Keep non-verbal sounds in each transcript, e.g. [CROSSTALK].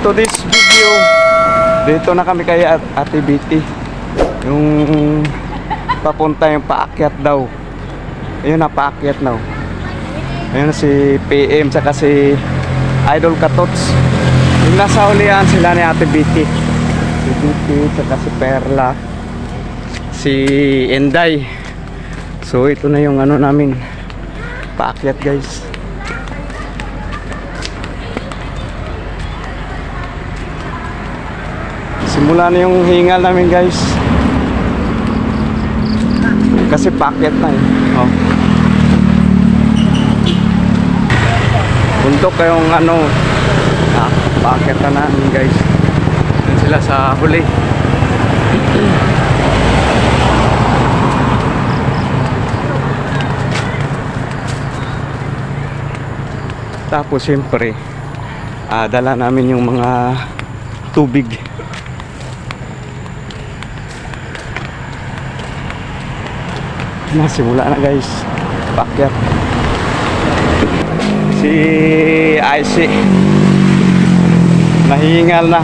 For today's video, dito na kami kay At- Ate Biti. Yung papunta yung paakyat daw. Ayun na, paakyat na. Ayun si PM tsaka si Idol Katots. Yung nasa ulihan sila ni Ate Biti. Si Biti tsaka si Perla. Si Enday. So ito na yung ano namin. Paakyat guys. Simula na yung hingal namin guys. Kasi packet na eh. Oh. Bundok kayong ano, ah, packet na namin guys. Yan sila sa huli. Tapos siyempre, ah, dala namin yung mga tubig. Nasimula na guys. Pakyat. Si IC. Nahingal na.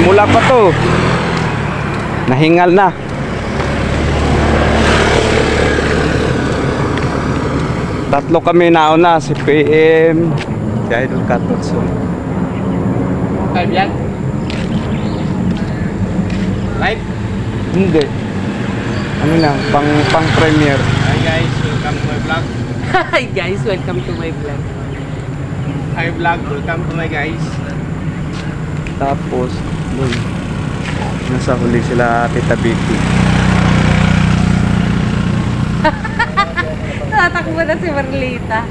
Mula pa to. Nahingal na. Tatlo kami nauna. Si PM, si Idol Katotso. Time yan? Live? Hindi. Ano lang, pang, pang premiere. Hi guys, welcome to my vlog. [LAUGHS] Hi guys, welcome to my vlog. Hi vlog, welcome to my guys. Tapos, dun, nasa huli sila Tita Vicky. [LAUGHS] Tatakbo na si Marlita.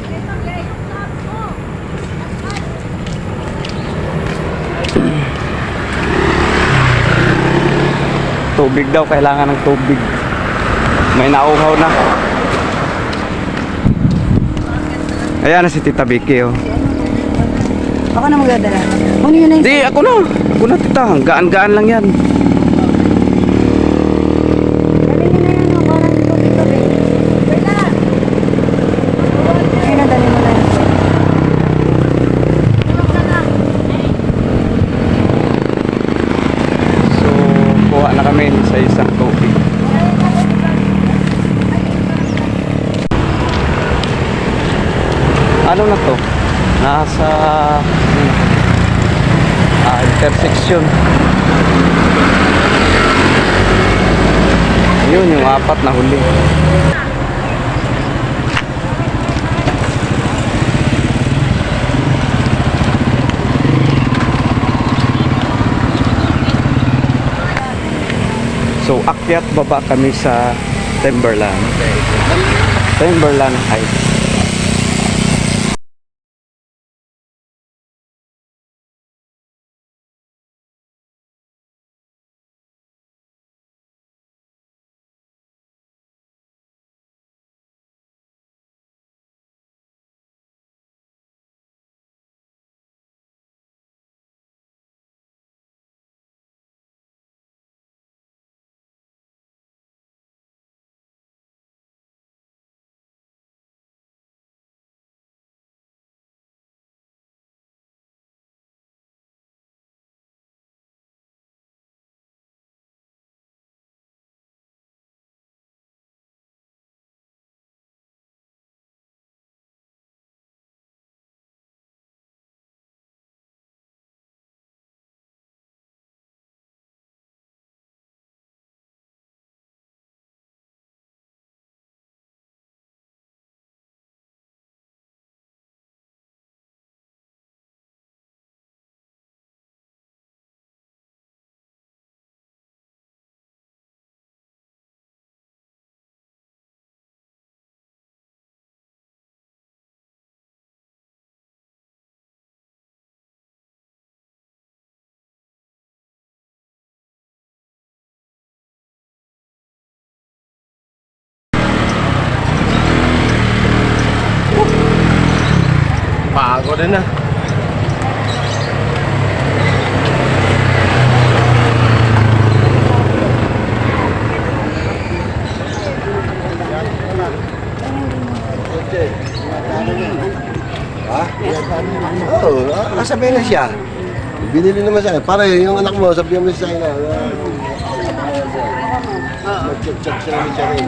Tubig daw, kailangan ng tubig. May nauhaw na. Ayan na si Tita Vicky, oh. Ako na magdadala. Kunin nyo na yung... Hindi, ako na. Ako na, Tita. Gaan-gaan lang yan. Dali nyo na yan, oh, parang tubig-tubig. Wala! Ayun na, dali mo na yan. So, kuha na kami sa isang tubig. Ano na to? Nasa na? ah, intersection. Yun, yung apat na huli. Akyat baba kami sa Timberland. Timberland Heights. Pagod na na. Ha? Oo, oh, sabihin na siya. Binili naman sa akin. Pare, yung anak mo, sabihin mo sa akin na. Siya naman siya rin.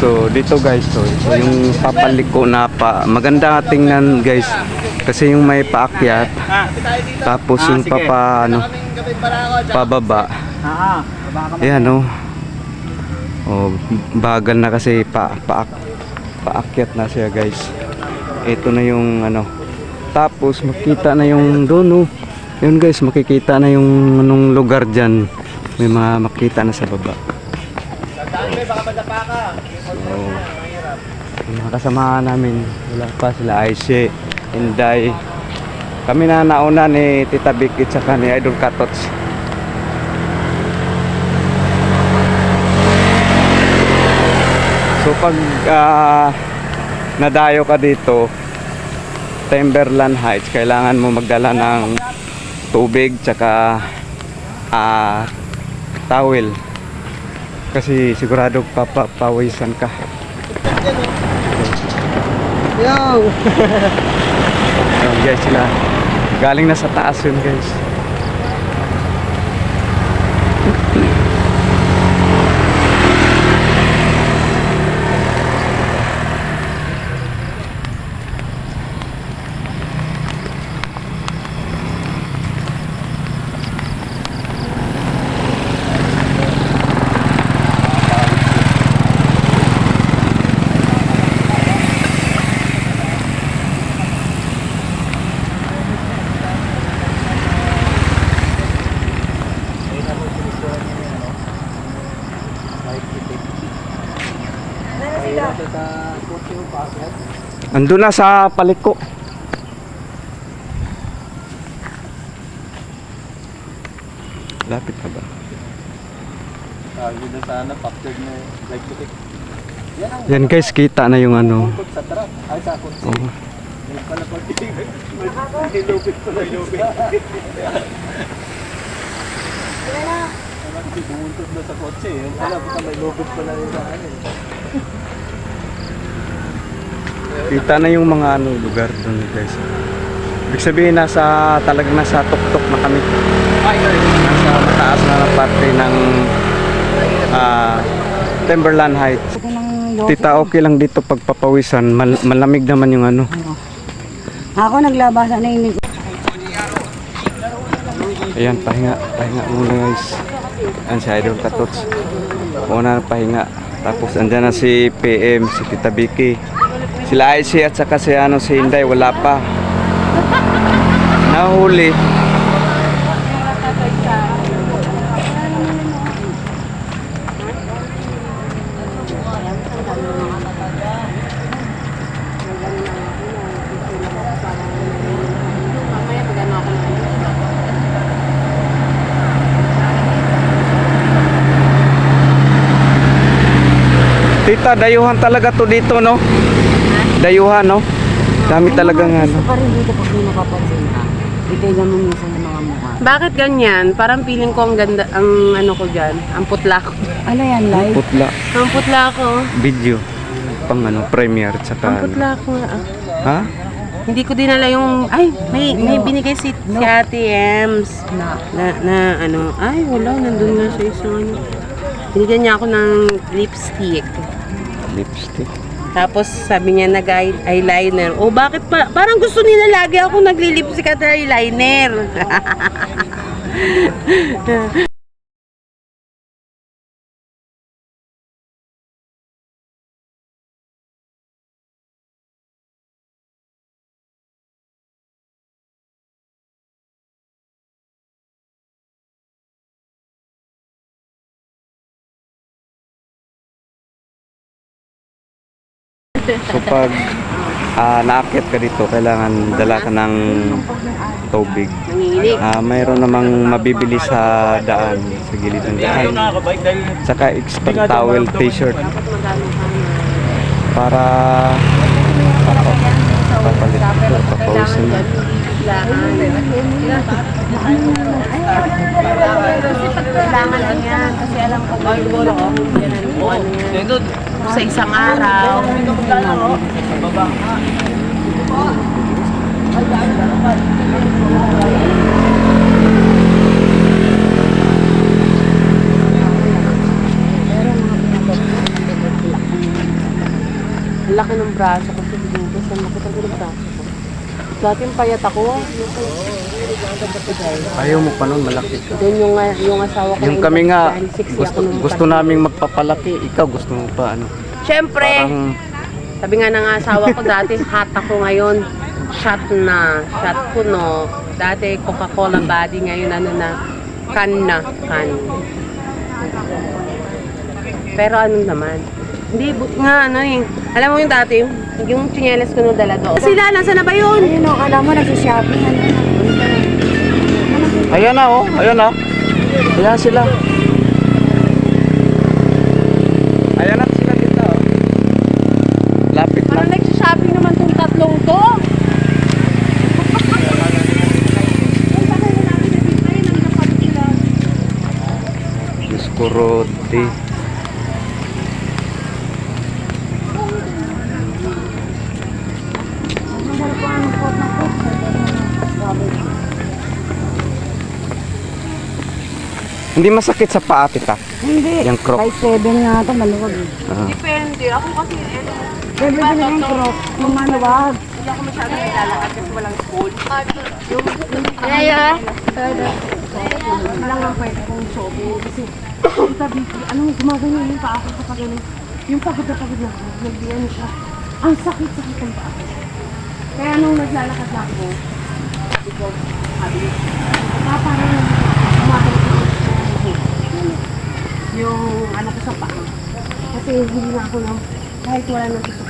So dito guys, so ito yung papaliko na pa. Maganda tingnan guys. Kasi yung may paakyat. Tapos yung papa ano, pababa. Ayan oh. Oh, bagal na kasi pa, paak, paakyat na siya guys. Ito na yung ano. Tapos makita na yung doon oh. Yun guys, makikita na yung anong lugar dyan. May mga makita na sa baba. So, yung mga kasama namin, wala pa sila Aishe, Inday. Kami na nauna ni Tita Vicky tsaka ni Idol Katots. So pag ah, nadayo ka dito, Timberland Heights, kailangan mo magdala ng tubig tsaka ah, towel. Kasi sigurado papapawisan ka. Yo! [LAUGHS] Ayun guys sila. Galing na sa taas yun guys. Ando na sa paliko. Lapit ka ba? Sabi na sana, factored na like to take. Yan guys, kita na yung ano. Sa truck, ay sa kotse. Oh. Yung pala [LAUGHS] Kasi bumuntod na sa kotse. Yung pala, baka may lupit pala yung sa eh. Kita na yung mga ano lugar doon guys. Ibig sabihin nasa talagang nasa tuktok na kami. Nasa mataas na parte ng ah, Timberland Heights. Ng. Tita, okay lang dito pagpapawisan. Mal- malamig naman yung ano. Ako naglabasan na yung Ayan, pahinga. Pahinga muna guys. Ayan si Idol Katots. Una na pahinga. Tapos andyan na si PM, si Tita Vicky. Sila IC at saka si, ano, si Inday, wala pa. Nahuli. Tita, dayuhan talaga to dito, no? Dayuhan, no? Dami talagang ano. Gusto pa rin dito pag may napapansin ka. Yung naman minsan ng mga mukha. Bakit ganyan? Parang feeling ko ang ganda, ang ano ko dyan, ang putla ko. Ano yan, live? Putla. Ang putla ko. Video. Pang ano, premiere. Tsaka Ang ano. putla ko nga. ah. Ha? Hindi ko dinala yung, ay, may, may binigay si, si Ate Ems. Na. Na, na, ano, ay, wala, nandun nga siya isang ano. Binigyan niya ako ng lipstick. Lipstick. Tapos sabi niya nag-eyeliner. O bakit pa? Parang gusto nila lagi ako nagli-lipstick at eyeliner. [LAUGHS] So pag ah, naakyat ka dito, kailangan dala ka ng tubig. Ah, mayroon namang mabibili sa daan, sa gilid ng daan. Saka extra towel, t-shirt para papalit papawisan mo. Kailangan lang yan. Kasi alam ko ba yan. Sa isang araw. Ang laki ng braso ko sa dito. Saan laki talaga ng braso ko? Dati yung payat ako. Ayaw mo pa nun, malaki ka. Doon yung, ah, yung asawa ko. Yung kami nga, gusto, gusto naming magpapalaki. Ikaw gusto mo pa ano. Siyempre, Parang sabi nga ng asawa ko dati, hot ako ngayon. Shot na. Shot ko no. Dati Coca-Cola body, ngayon ano na. Can na. Can. Pero ano naman. Hindi, but nga ano eh. Alam mo yung dati, yung chinelas ko no dala doon. Sila, nasa na ba yun? Ayun o, alam mo, nagsishopping. Ano na? Ayan na oh, ayan na. Ayan sila. Ayan na sila dito oh. Lapit Ano na. nagsishopping naman tong tatlong to? Diyos ko, Hindi masakit sa paa, tita. Hindi. Yung croc. Size 7 nga ito, maluwag. eh. Ah. Depende. Ako kasi, ano, Pwede din yung croc. Yung maluwag. hindi ako masyadong nilalakad kasi walang school. lang ang pwede kong shopping. Kasi, yung tabi, anong gumagano yung paa ko kapag ano, yung pagod na pagod na ako, nagdiyan siya. Ang sakit-sakit ng paa ko. Kaya nung naglalakad na ako, sabi ko, sabi ko, ah, parang umatay ko yung ano ko sa paa. Kasi hindi na ako na, kahit wala nang tusok-tusok.